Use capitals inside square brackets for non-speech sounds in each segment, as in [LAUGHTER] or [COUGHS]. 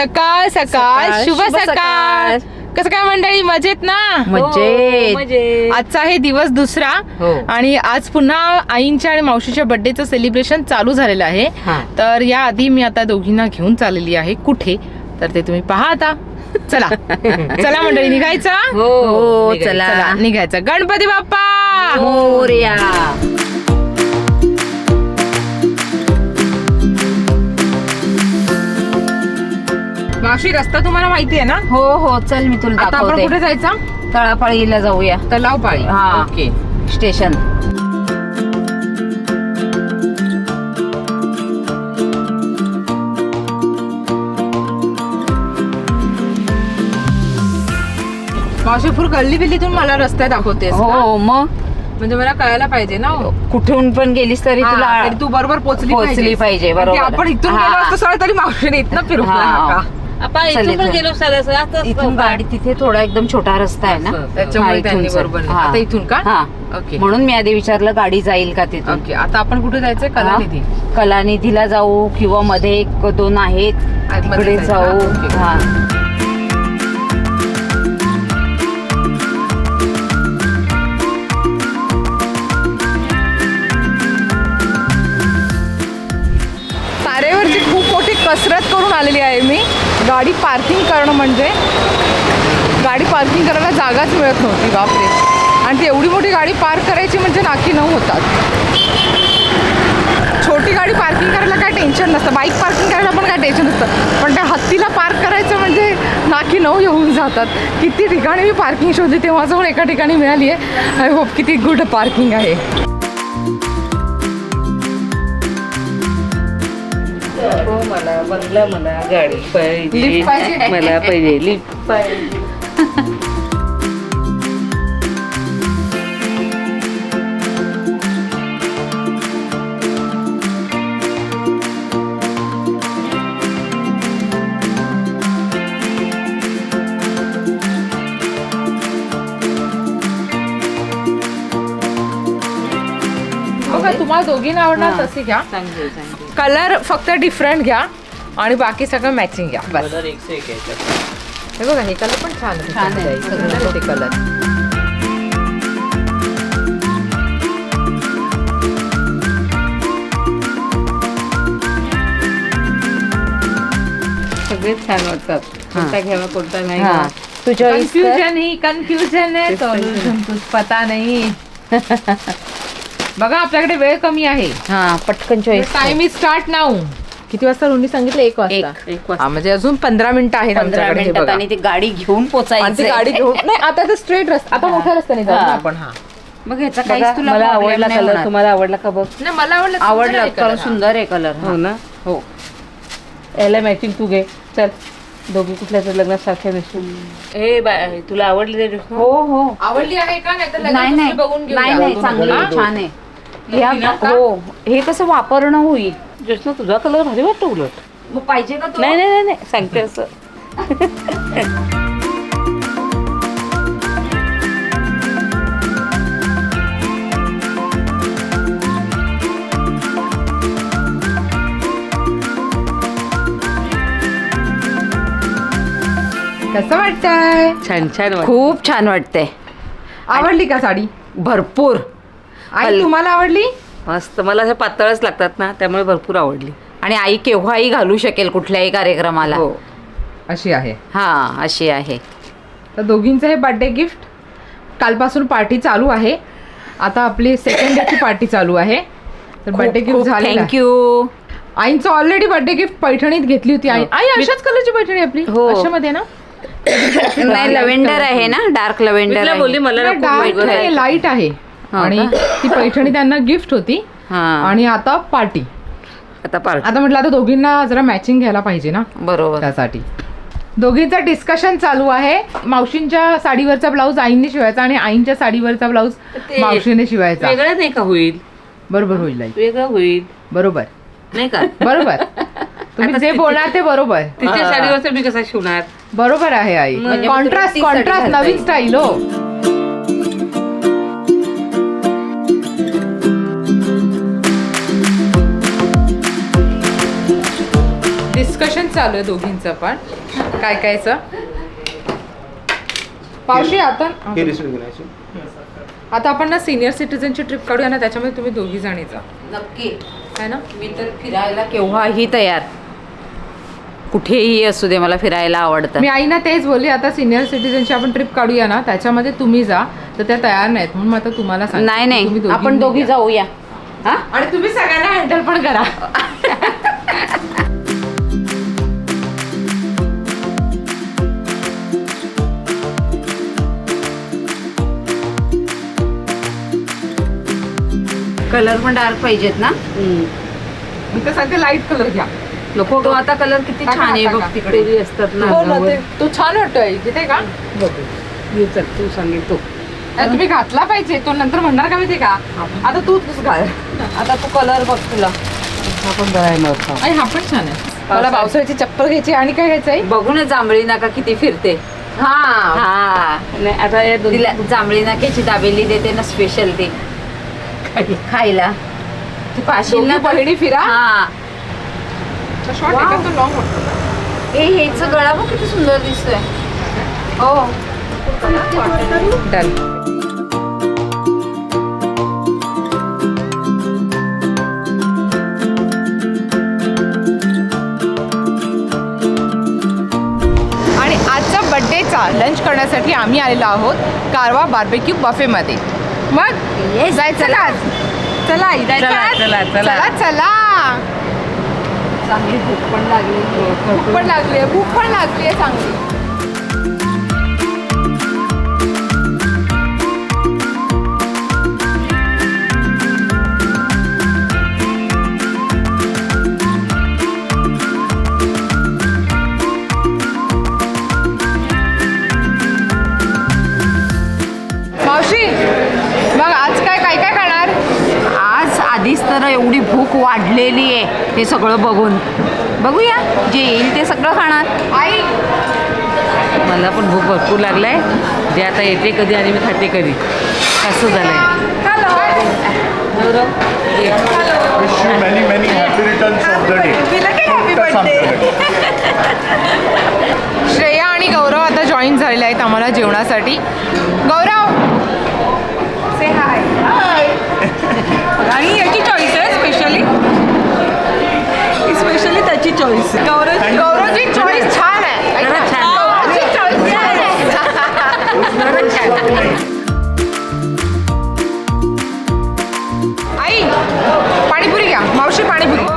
सकाळ सकाळ सकाळ, शुभ शुभ सकाळ. सकाळ. कसं काय मंडळी? मजेत ना? मजेत. म्हणजे आजचा आहे दिवस दुसरा हो. आणि आज पुन्हा आईंच्या आणि मावशीच्या बर्थडेचं सेलिब्रेशन चालू झालेलं आहे. हा. तर या आधी मी आता दोघींना घेऊन चाललेली आहे. कुठे? तर ते तुम्ही पहा आता. चला. [LAUGHS] चला मंडळी निघायचा? हो निघायचं. चला. चला. निघायचं. गणपती बाप्पा! मोर्या मावशी रस्ता तुम्हाला माहिती आहे ना हो हो चल मी तुला आता आपण दाखवते कुठे जायचा तळापाळीला जाऊया तलाव पाळी हा. ओके स्टेशन मावशी फुल गल्ली बिल्लीतून मला रस्ता दाखवतेस का? हो मग म्हणजे मला कळायला पाहिजे ना हो. कुठून पण गेलीस तरी हा, तुला तरी तू बरोबर पोहोचली पोहोचली पाहिजे, कारण की बरोबर. आपण इथून हा. गेलो असतो सरळ तरी मावशीने इथनं फिरून हा. आपण इथून पण. गेलो सगळं आता इथून गाडी तिथे थोडा एकदम छोटा रस्ता आहे ना? त्याच्यामुळे हा, त्यांनी इथून. बरोबर हा. आता इथून का? हा. ओके. म्हणून मी आधी विचारलं गाडी जाईल का तिथून? ओके. आता आपण कुठे जायचंय? कलानिधी. हा. कलानिधीला जाऊ किंवा मध्ये एक दोन आहेत. आतमध्ये तिकडे जायचं जाऊ? ओके. हा. तारेवरची खूप मोठी कसरत करून आलेली आहे मी. गाडी पार्किंग करणं म्हणजे गाडी पार्किंग करायला जागाच मिळत नव्हती बापरे. आणि ती एवढी मोठी गाडी पार्क करायची म्हणजे नाकी नऊ होतात. छोटी गाडी पार्किंग करायला काय टेन्शन नसतं. बाईक पार्किंग करायला पण काय टेन्शन नसतं. पण त्या हत्तीला पार्क करायचं म्हणजे नाकी नऊ येऊन जातात. किती ठिकाणी मी पार्किंग शोधली तेव्हा जाऊन एका ठिकाणी मिळाली आहे आय होप किती गुड पार्किंग आहे. हो मला बंगला मला गाडी पाहिजे? मला पाहिजे लिफ्ट पाहिजे. बघा तुम्हाला दोघींना आवडणार तसे घ्या. कलर फक्त डिफरंट घ्या आणि बाकी सगळं मॅचिंग घ्या. बस. हे बघा हे कलर पण छान आहे. छान आहे. कलर सगळे छान वाटतात. कोणता घ्यावा कोणता नाही हा. तुझ्या कन्फ्युजन ही कन्फ्युजन आहे. पता नाही. [LAUGHS] बघा आपल्याकडे वेळ कमी आहे. हा पटकन choice time is start now किती वाजता रुंदी सांगितलं? एक वाजता. एक. एक वाजता. हा म्हणजे अजून पंधरा मिनिटं आहेत पंधरा आमच्याकडे हे मिनिटात बघा. आणि ती गाडी घेऊन आणि ती पोचायची गाडी घेऊन नाही आता तर स्ट्रेट रस्ता आता मोठ्या रस्त्याने जाऊ ना हा. आपण हा. मग ह्याचा बघा, काहीच तुला मला problem आवडला नाही कलर होणार. तुम्हाला आवडला का बघ? नाही मला आवडलं सुंदर आवडलं आहे कारण color हा. सुंदर आहे कलर हो. ना? हो. याला मॅचिंग तू घे. चल. दोघी कुठल्या तरी लग्नात सारख्या दिसू ए बाय तुला आवडली ते dress ना? हो हो. आवडली आहे का? नाही तर नाही नाही. बघून घेऊया. नाही नाही चांगली छान आहे. ह्या? हो हे कसं वापरणं होईल ना तुझा कलर भारी वाटतो उलट. मग पाहिजे का नाही नाही नाही, नाही. सांगते असं. [LAUGHS] कसं वाटतंय? छान छान. खूप छान वाटते आवडली का साडी? भरपूर. आई हल- तुम्हाला आवडली? मस्त. मला अशा पातळच लागतात ना त्यामुळे भरपूर आवडली. आणि आई केव्हाही घालू शकेल कुठल्याही कार्यक्रमाला. हो. अशी आहे. हा अशी आहे. तर दोघींचं हे बर्थडे गिफ्ट कालपासून पार्टी चालू आहे. आता आपली सेकंड डेची पार्टी चालू आहे. तर बर्थडे गिफ्ट झालेलं थँक्यू आईचं ऑलरेडी बर्थडे गिफ्ट पैठणीत घेतली होती. आई आई अशाच कलरची पैठणी आपली? हो. अशामध्ये ना? [COUGHS] नाही लव्हेंडर आहे ना डार्क लव्हेंडर बोलली मला डार्क आहे. लाइट आहे. हा आणि ती पैठणी त्यांना गिफ्ट होती. हा. आणि आता पार्टी आता पार्ट आता म्हटलं आता दोघींना जरा मॅचिंग घ्यायला पाहिजे ना? बरोबर. त्यासाठी. दोघींचं डिस्कशन चालू आहे. मावशींच्या साडीवरचा ब्लाऊज आईने शिवायचा आणि आईंच्या साडीवरचा ब्लाऊज ते मावशीने शिवायचा. वेगळं नाही का होईल? बरोबर होईल आई. वेगळं होईल. बरोबर. नाही का? बरोबर. [LAUGHS] तुम्ही जे बोलणार ते बरोबर. तिच्या साडीवरचं मी कसा शिवणार? बरोबर आहे आई. म्हणजे कॉन्ट्रास्ट कॉन्ट्रास्ट घालता नवीन येईल. स्टाईल हो. डिस्कशन चालू आहे दोघींचं पण. काय कायचं पावशी आता हे घेण्याची आता आपण ना सिनियर सिटीजनची ट्रिप काढूया ना त्याच्यामध्ये तुम्ही दोघी जणी जा. नक्की. है ना? मी तर फिरायला केव्हाही तयार. कुठेही असू दे मला फिरायला आवडतं. मी आईना तेच बोलली आता सिनियर सिटीजनची आपण ट्रिप काढूया ना त्याच्यामध्ये तुम्ही जा तर त्या तयार नाहीत म्हणून आता तुम्हाला सांगते. नाही तुम्ही नाही आपण दोघी. जाऊया. हा? आणि तुम्ही सगळ्यांना हँडल पण करा. कलर पण डार्क पाहिजेत ना? मी तर सांगते लाइट कलर घ्या. लोक तो आता कलर किती टाका, छान आहे टाका. बघ तिकडे असतात ना हो ना अंगावर. ते तो छान वाटतोय तिथे का? बघू ये चल तू सांगेल तो. अरे तुम्ही घातला पाहिजे तो नंतर म्हणणार का माहिती का? आता तू तूच घाल. आता तू कलर बघ तुला. हा पण बरा आहे नव्हता आणि हा पण छान आहे. मला पावसाळ्याची चप्पल घ्यायची आणि काय घ्यायचंय बघू ना जांभळी नाका किती फिरते. हा. हा. नाही आता या दोन तिला जांभळी नाक्याची दाबेली देते ना स्पेशल ते. खायला. तू पाशील ना दोघी बहिणी फिरा. हा. शॉर्ट आहे का तो लॉंग वाटतो हे हेच गळा बघ किती सुंदर दिसतोय. हो. डन आणि आजचा बड्डेचा लंच करण्यासाठी आम्ही आलेलो आहोत कारवा बार्बेक्यू बफेमध्ये मग जायचं का आज? चला, चला. चला चला. चांगली भूक पण लागली. भूक पण लागली आहे भूक पण लागली आहे चांगली. वाढलेली आहे हे सगळं बघून. बघूया जे येईल ते सगळं खाणार. आई! मला पण भूक भरपूर लागलाय. जे आता येते कधी आणि मी खाते कधी. असं. That's something. श्रेया आणि गौरव आता जॉईन झालेले आहेत आम्हाला जेवणासाठी. गौरव! से हाय [LAUGHS] आणि याची चॉईस आहे. स्पेशली स्पेशली त्याची चॉईस गौरव गौरवची चॉईस छान आहे. गौरवची चॉईस छान. आहे. आई पाणीपुरी घ्या. मावशी पाणीपुरी.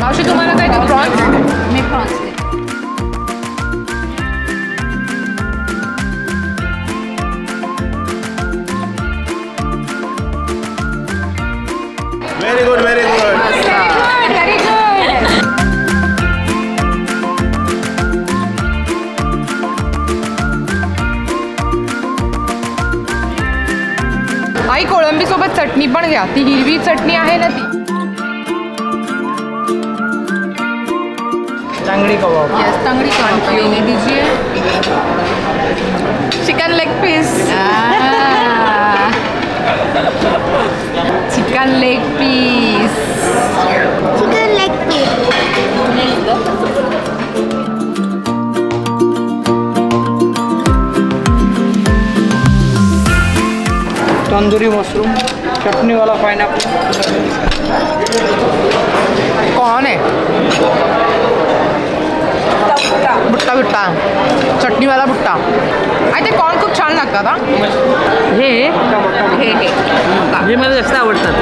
मावशी तुम्हाला काय ते प्रॉन्स मी prawns very good very good very good आई कोळंबी सोबत चटणी पण घ्या. ती हिरवी चटणी आहे ना ती. चांगली कबाब येस तंगडी कॉन्ट्री दीजिए chicken leg piece chicken leg piece Chicken leg piece. Tandoori mushroom चटणीवाला pineapple कौन है भुट्टा भुट्टा चटणीवाला भुट्टा आणि ते कॉर्न खूप छान लागतात हा? हे हे. हे मला जास्त आवडतात.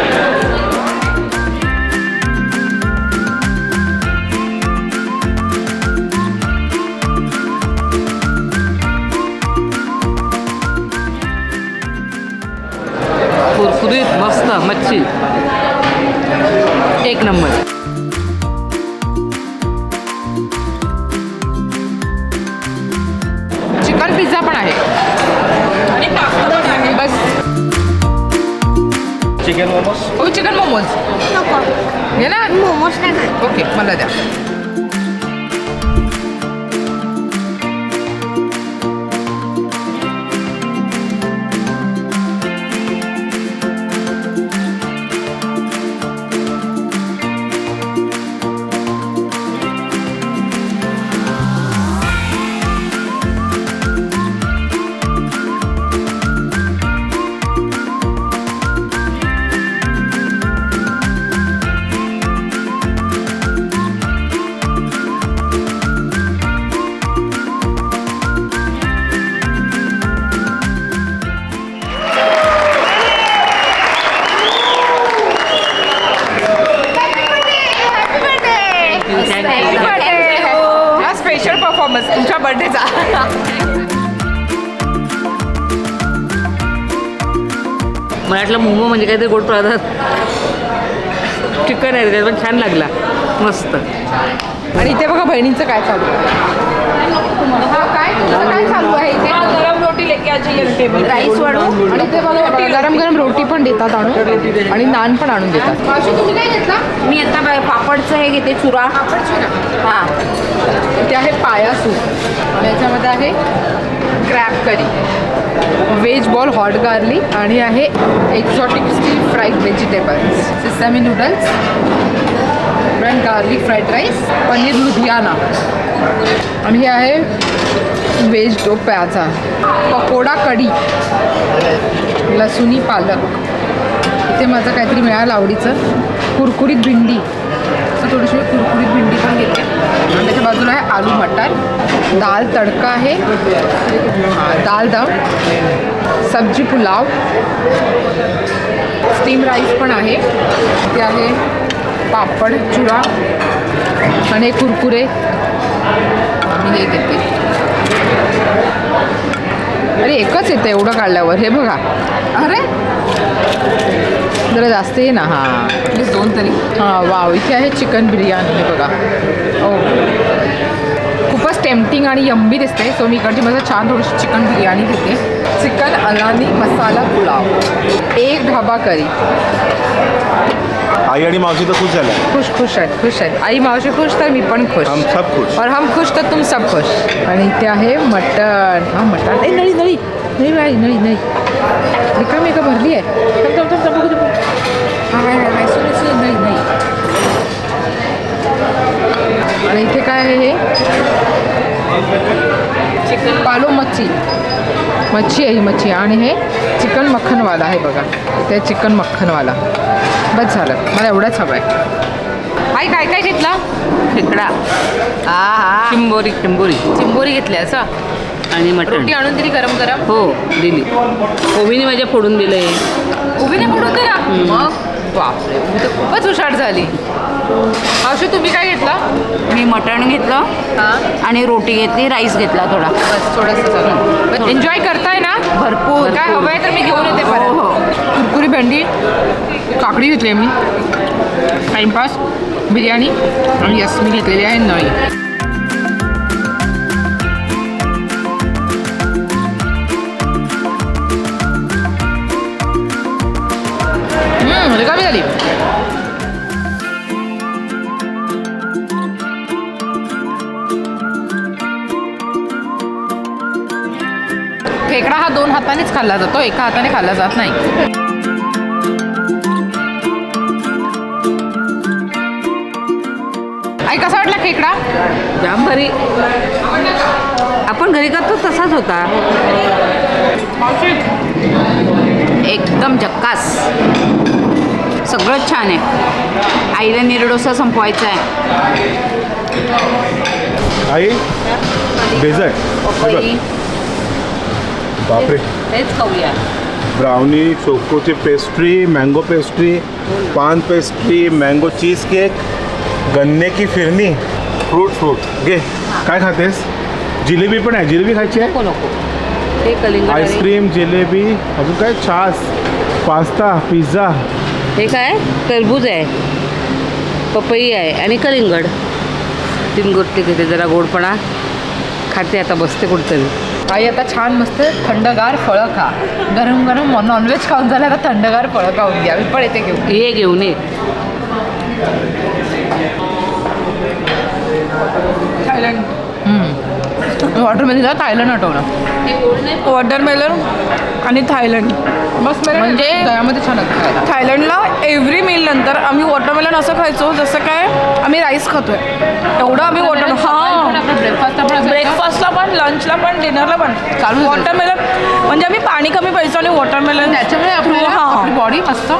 कुरकुरीत मस्त मच्छी. एक नंबर. चिकन मोमोज हो चिकन मोमोज नको. घे ना? मोमोज नाही. ओके मला द्या. वाटलं मोमो म्हणजे काहीतरी गोड पदार्थ. चिकन आहे पण छान लागला. मस्त. आणि इथे बघा बहिणींचं काय चालू आहे. हा काय? चालू आहे गरम रोटी लेके राईस वाढू आणि ते बघा गरम गरम रोटी पण देतात आणून. आणि नान पण आणून देतात. मावशी तुम्ही काय घेतला? मी आता पापडचं हे घेते चुरा. हां. ते आहे पाया सूप याच्यामध्ये आहे crab curry. Veg ball hot garlic आणि आहे exotic stir fried vegetables sesame noodles burnt garlic fried rice paneer Ludhiana. आणि हे आहे व्हेज डो प्याजा. पकोडा कढी लसुनी पालक. इथे माझं काहीतरी मिळालं आवडीचं. कुरकुरीत भिंडी. तर थोडीशी कुरकुरीत भेंडी पण घेते आणि त्याच्या बाजूला आहे आलू मटार दाल तडका आहे दाल दम सब्जी पुलाव स्टीम राईस पण आहे ते आहे पापड चुरा आणि कुरकुरे. मी हे घेते अरे एकच येतं एवढं काढल्यावर हे बघा. अरे! जरा जास्त आहे ना हां. प्लीज दोन तरी. हां वाव इथे आहे चिकन बिर्याणी हे बघा. ओ खूपच टेम्पटिंग आणि यम्बी दिसते. सो मी इकडची माझं छान थोडीशी चिकन बिर्याणी घेते. चिकन अलानी मसाला पुलाव. एक ढाबा करी. आई आणि मावशी तर खुश झाल्या. खुश खुश आहेत खुश आहेत. आई मावशी खुश तर मी पण खुश. हम सब खुश. और हम खुश तर तुम सब खुश. आणि इथे आहे मटण. हा मटण. ए नळी नळी. नळी बाई नळी नळी. रिकामी का? भरली आहे. आणि इथे काय आहे हे? चिकन पालो मच्छी. मच्छी आहे ही मच्छी. आणि हे चिकन मक्खनवाला आहे बघा. ते चिकन मक्खनवाला. बस झालं. मला एवढंच हवं आहे आई काय काय घेतला? खेकडा. हा हा. चिंबोरी. चिंबोरी. चिंबोरी घेतली असं? आणि मटण. आणून दिली गरम गरम? हो दिली. ओवीने माझ्या फोडून दिलंय. उभी नाही पडून दिला मग? बापरे उभी तर खूपच हुशार झाली. मावशी तुम्ही काय घेतला? मी मटण घेतलं हां? आणि रोटी घेतली राईस घेतला थोडा. बस थोडंसं एन्जॉय करताय ना? भरपूर. काय हवं आहे तर मी घेऊन येते परत. हो, हो. कुरकुरी भेंडी काकडी घेतली मी. टाईमपास बिर्याणी आणि यस मी घेतलेली आहे नळी. हातानेच खाल्ला जातो एका हाताने खाल्ला जात नाही. आई कसा वाटला खेकडा? जाम भारी आपण घरी करतो तसाच होता. एकदम जक्कास सगळंच छान आहे. आईला निर्डोसा संपवायचा आहे. आई पपई. बापरे. तेच खाऊया. Brownie चोकोची pastry mango pastry paan pastry mango cheese cake गन्ने की फिरनी. फ्रूट फ्रूट घे. काय खातेस? जिलेबी पण आहे. जिलेबी खायची आहे? नको नको. ते कलिंगड आणि- आईस्क्रीम जिलेबी अजून काय? छास पास्ता पिझ्झा. हे काय? टरबूज आहे. पपई आहे. आणि कलिंगड. तीन गोष्टी घेते जरा गोडपणा. खाते आता बसते कुठतरी. आई आता छान मस्त थंडगार फळं खा. गरम गरम नॉनव्हेज खाऊन झालं आता थंडगार फळं खाऊन घ्या. मी पण येते घेऊन. ये घेऊन ये. थायलंड. वॉटरमेलन थायलंड आठवलं वॉटरमेलन आणि थायलंड. मस्त म्हणजे दह्यामध्ये छान. थायलंडला एव्हरी मील नंतर आम्ही वॉटरमेलन असं खायचो जसं काय आम्ही राईस खातोय. एवढं आम्ही वॉटर हां. ब्रेकफास्टला पण लंचला पण डिनरला पण चालू. वॉटरमेलन म्हणजे आम्ही पाणी कमी प्यायचो आणि वॉटरमेलन त्याच्यामुळे आपल्याला हां. आपली बॉडी मस्त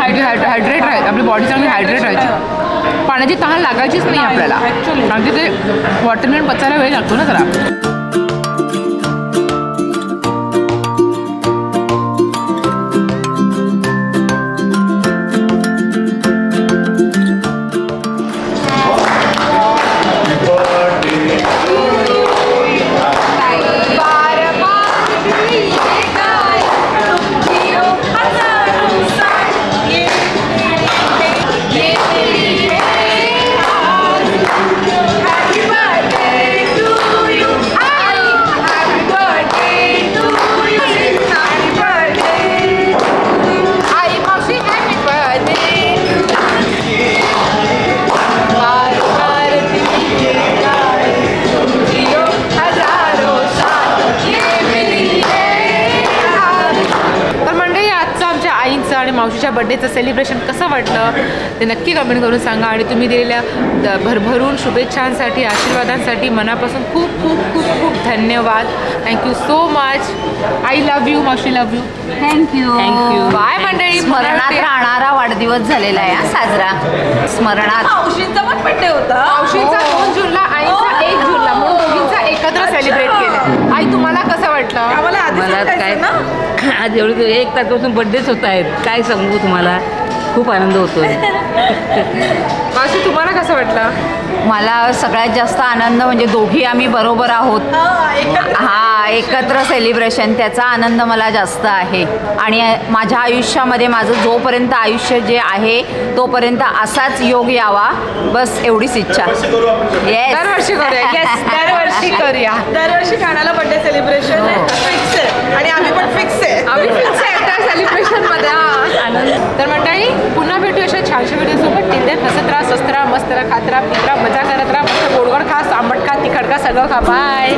हायड्रेट हायड्रेट राहते. आपली बॉडी चांगली हायड्रेट राहायची. पाण्याची तहान लागायचीच नाही आपल्याला actually. अगदी ते वॉटरमेलन पचायला वेळ लागतो ना जरा बड्डेचं सेलिब्रेशन कसं वाटलं ते नक्की कमेंट करून सांगा. आणि तुम्ही दिलेल्या द- भरभरून शुभेच्छांसाठी आशीर्वादांसाठी मनापासून खूप खूप खूप खूप धन्यवाद. Thank you so much I love you मावशी love you thank you you. Bye, मंडळी. स्मरणात राहणारा वाढदिवस झालेला आहे हा साजरा. स्मरणात. मावशींचा पण बड्डे होता. मावशीचा दोन जूनला आईचा एक जूनला म्हणून दोघींचा एकत्र सेलिब्रेट केलं आई तुम्हाला कसं वाटलं? मला काय [LAUGHS] आज एवढी एक तारखेपासून बड्डेच होत आहेत. काय सांगू तुम्हाला? खूप आनंद होतोय. [LAUGHS] मावशी तुम्हाला कसं वाटलं? मला सगळ्यात जास्त आनंद म्हणजे दोघी आम्ही बरोबर आहोत. हा एकत्र. सेलिब्रेशन त्याचा आनंद मला जास्त आहे. आणि माझ्या आयुष्यामध्ये माझं जोपर्यंत आयुष्य जे आहे तोपर्यंत असाच योग यावा. बस एवढीच इच्छा. येस दरवर्षी करूया. येस दरवर्षी करूया. [LAUGHS] दरवर्षी ठाण्याला बड्डे सेलिब्रेशन आणि आम्ही पण फिक्स आहे. आम्ही फिक्स आहे त्या सेलिब्रेशनमध्ये तर मंडळी पुन्हा भेटू अशा छानशा व्हिडिओ सोबत तिथे हसत राहा स्वस्त राहा मस्त राहा खात राहा पित राहा मजा करत राहा मस्त गोडगोड खा आंबट खा तिखट खा सगळं खा. बाय